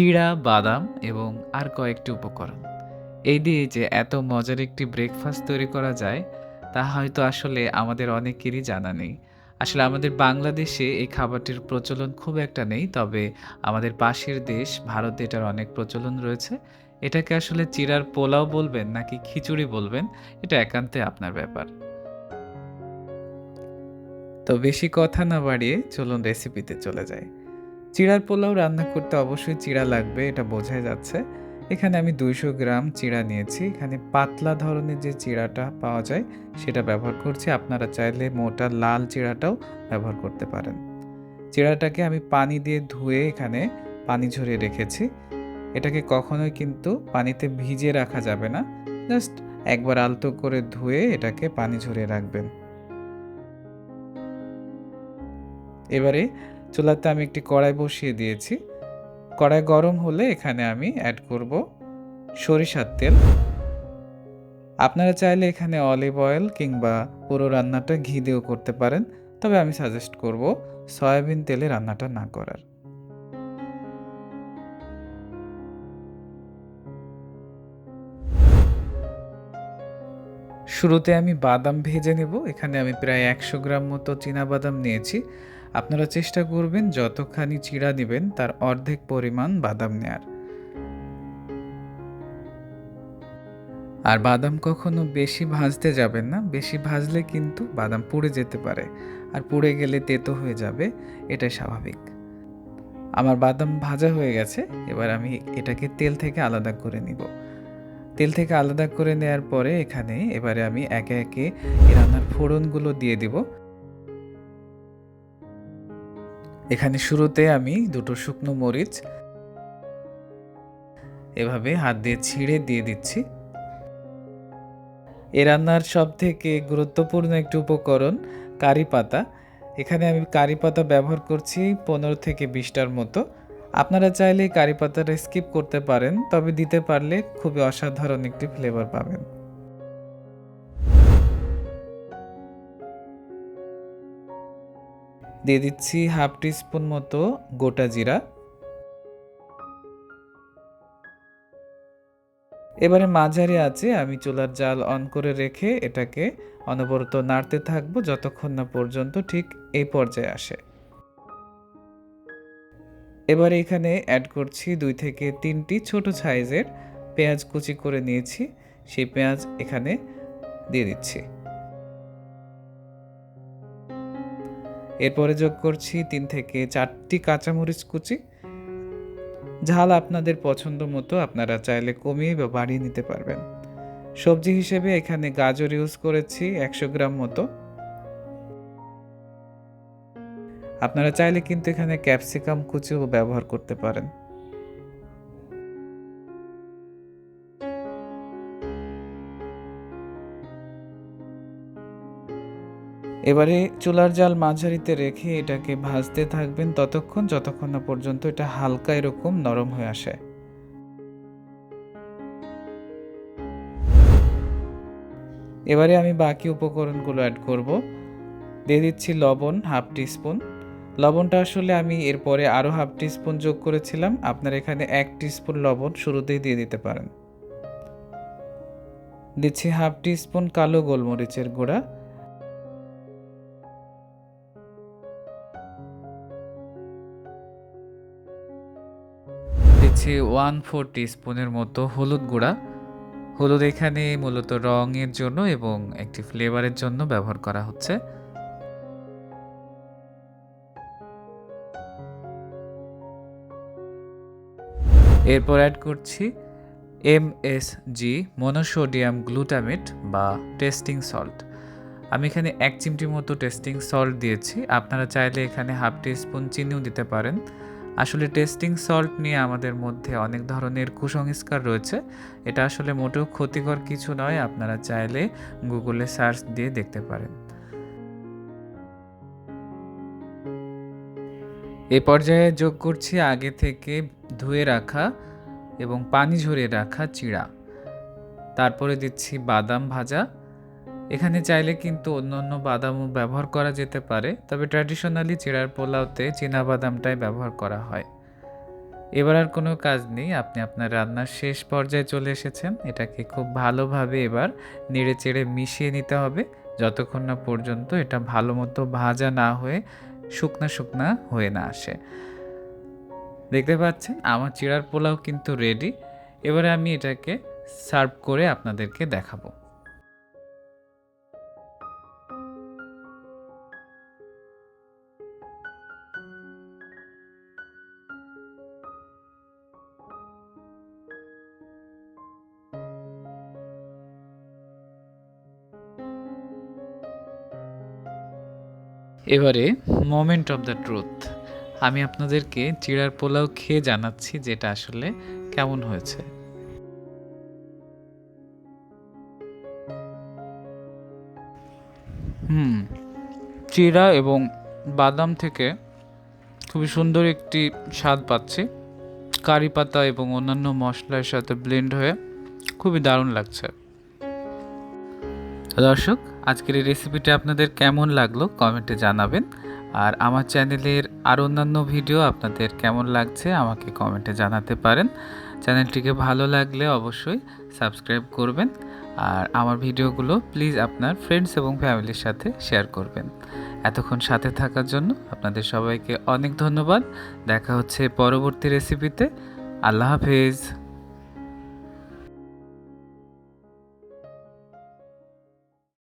চিড়া, বাদাম এবং আর কয়েকটি উপকরণ। এই দিয়ে যে এত মজার একটি ব্রেকফাস্ট তৈরি করা যায়, তা হয়তো আসলে আমাদের অনেকেরই জানা নেই। আসলে আমাদের বাংলাদেশে এই খাবারটির প্রচলন খুব একটা নেই, তবে আমাদের পাশের দেশ, ভারতে এটার অনেক প্রচলন রয়েছে। এটাকে আসলে চিড়ার পোলাও বলবেন নাকি খিচুড়ি বলবেন, এটা একান্তে আপনার ব্যাপার। তো বেশি কথা না বাড়িয়ে চলুন রেসিপিতে চলে যাই। চিড়ার পোলাও রান্না করতে অবশ্যই চিড়া লাগবে, এটা বোঝাই যাচ্ছে। এখানে আমি দুইশো গ্রাম চিড়া নিয়েছি, এখানে পাতলা ধরনের যে চিড়াটা পাওয়া যায়, সেটা ব্যবহার করছি। আপনারা চাইলে মোটা লাল চিড়াটাও ব্যবহার করতে পারেন। চিড়াটাকে আমি পানি দিয়ে ধুয়ে এখানে পানি ঝরিয়ে রেখেছি। এটাকে কখনোই কিন্তু পানিতে ভিজে রাখা যাবে না। জাস্ট একবার আলতো করে ধুয়ে এটাকে পানি ঝরিয়ে রাখবেন। এবারে চুলাতে আমি একটি কড়াই বসিয়ে দিয়েছি। কড়াই গরম হলে এখানে আমি অ্যাড করব সরিষার তেল। আপনারা চাইলে এখানে অলিভ অয়েল কিংবা পুরো রান্নাটা ঘি দিয়েও করতে পারেন, তবে আমি সাজেস্ট করব সয়াবিন তেলে রান্নাটা না করার। শুরুতে আমি বাদাম ভেজে নেব। এখানে আমি প্রায় একশো গ্রাম মতো বাদাম নিয়েছি। আপনারা চেষ্টা করবেন যতখানি চিড়া নেবেন, তার অর্ধেক পরিমাণ বাদাম নেয়ার। আর বাদাম কখনো বেশি ভাজতে যাবেন না, বেশি ভাজলে কিন্তু বাদাম পুড়ে যেতে পারে। আর পুড়ে গেলে তেতো হয়ে যাবে, এটাই স্বাভাবিক। আমার বাদাম ভাজা হয়ে গেছে, এবার আমি এটাকে তেল থেকে আলাদা করে নিব। তেল থেকে আলাদা করে নেওয়ার পরে এখানে এবারে আমি একে একে রান্নার ফোড়নগুলো দিয়ে দিব। এখানে শুরুতে আমি দুটো শুকনো মরিচ এভাবে হাত দিয়ে ছিঁড়ে দিয়ে দিচ্ছি। এ রান্নার সব থেকে গুরুত্বপূর্ণ একটি উপকরণ কারি পাতা। এখানে আমি কারি পাতা ব্যবহার করছি পনেরো থেকে বিশটার মতো। আপনারা চাইলে কারি পাতাটা স্কিপ করতে পারেন, তবে দিতে পারলে খুবই অসাধারণ একটি ফ্লেভার পাবেন। দিয়ে দিচ্ছি হাফ টিস্পুন মতো গোটা জিরা। এবারে মাঝারি আছে আমি চুলার জাল অন করে রেখে এটাকে অনবরত নাড়তে থাকব যতক্ষণ না পর্যন্ত ঠিক এই পর্যায়ে আসে। এবারে এখানে অ্যাড করছি দুই থেকে তিনটি ছোট সাইজের পেঁয়াজ কুচি করে নিয়েছি, সেই পেঁয়াজ এখানে দিয়ে দিচ্ছি। এরপরে যোগ করছি তিন থেকে চারটি কাঁচামরিচ কুচি। ঝাল আপনাদের পছন্দ মতো আপনারা চাইলে কমিয়ে বা বাড়িয়ে নিতে পারবেন। সবজি হিসেবে এখানে গাজর ইউজ করেছি একশো গ্রাম মতো। আপনারা চাইলে কিন্তু এখানে ক্যাপসিকাম কুচিও ব্যবহার করতে পারেন। এবারে চুলার জাল মাঝারিতে রেখে এটাকে ভাজতে থাকবেন ততক্ষণ, যতক্ষণ না পর্যন্ত এটা হালকা এরকম নরম হয়ে আসে। এবারে আমি বাকি উপকরণগুলো অ্যাড করব। দিয়ে দিচ্ছি লবণ, হাফ টিস্পুন। লবণটা আসলে আমি এরপরে আরও হাফ টিস্পুন যোগ করেছিলাম। আপনার এখানে এক টিস্পুন লবণ শুরুতেই দিয়ে দিতে পারেন। দিচ্ছি হাফ টিস্পুন কালো গোলমরিচের গুঁড়া। দিচ্ছি ওয়ান ফোর স্পুনের মতো হলুদ গুঁড়া। হলুদ এখানে মূলত রঙের জন্য এবং একটি ফ্লেভারের জন্য ব্যবহার করা হচ্ছে। এরপর অ্যাড করছি M S G monosodium glutamate বা টেস্টিং সল্ট আমি এখানে এক চিমটি মতো টেস্টিং সল্ট দিয়েছি। আপনারা চাইলে এখানে হাফ টি স্পুন চিনিও দিতে পারেন। আসলে টেস্টিং সল্ট নিয়ে আমাদের মধ্যে অনেক ধরনের কুসংস্কার রয়েছে। এটা আসলে মোটেও ক্ষতিকর কিছু নয়, আপনারা চাইলে গুগলে সার্চ দিয়ে দেখতে পারেন। এ পর্যায়ে যোগ করছি আগে থেকে ধুয়ে রাখা এবং পানি ঝরিয়ে রাখা চিড়া। তারপরে দিচ্ছি বাদাম ভাজা। এখানে চাইলে কিন্তু অন্য অন্য বাদামও ব্যবহার করা যেতে পারে, তবে ট্র্যাডিশনালি চিড়ার পোলাওতে চীনা বাদামটাই ব্যবহার করা হয়। এবার আর কোনো কাজ নেই, আপনি আপনার রান্নার শেষ পর্যায়ে চলে এসেছেন, এটাকে খুব ভালোভাবে এবার নেড়ে চেড়ে মিশিয়ে নিতে হবে, যতক্ষণ না পর্যন্ত এটা ভালো মতো ভাজা না হয়ে শুকনা শুকনা হয়ে না আসে। দেখতে পাচ্ছেন, আমার চিড়ার পোলাও কিন্তু রেডি এবারে আমি এটাকে সার্ভ করে আপনাদেরকে দেখাবো। এবারে মোমেন্ট অফ দ্য ট্রুথ। আমি আপনাদেরকে চিড়ার পোলাও খেয়ে জানাচ্ছি যেটা আসলে কেমন হয়েছে। হুম চিড়া এবং বাদাম থেকে খুবই সুন্দর একটি স্বাদ পাচ্ছি। কারি পাতা এবং অন্যান্য মশলার সাথে ব্লেন্ড হয়ে খুবই দারুণ লাগছে। দর্শক আজকের এই রেসিপিটা আপনাদের কেমন লাগল কমেন্টে জানাবেন। আর আমার চ্যানেলের আর অন্যান্য ভিডিও আপনাদের কেমন লাগছে আমাকে কমেন্টে জানাতে পারেন। চ্যানেলটিকে ভালো লাগলে অবশ্যই সাবস্ক্রাইব করবেন। আর আমার ভিডিওগুলো প্লিজ আপনার ফ্রেন্ডস এবং ফ্যামিলির সাথে শেয়ার করবেন। এতক্ষণ সাথে থাকার জন্য আপনাদের সবাইকে অনেক ধন্যবাদ। দেখা হচ্ছে পরবর্তী রেসিপিতে আল্লাহ হাফেজ।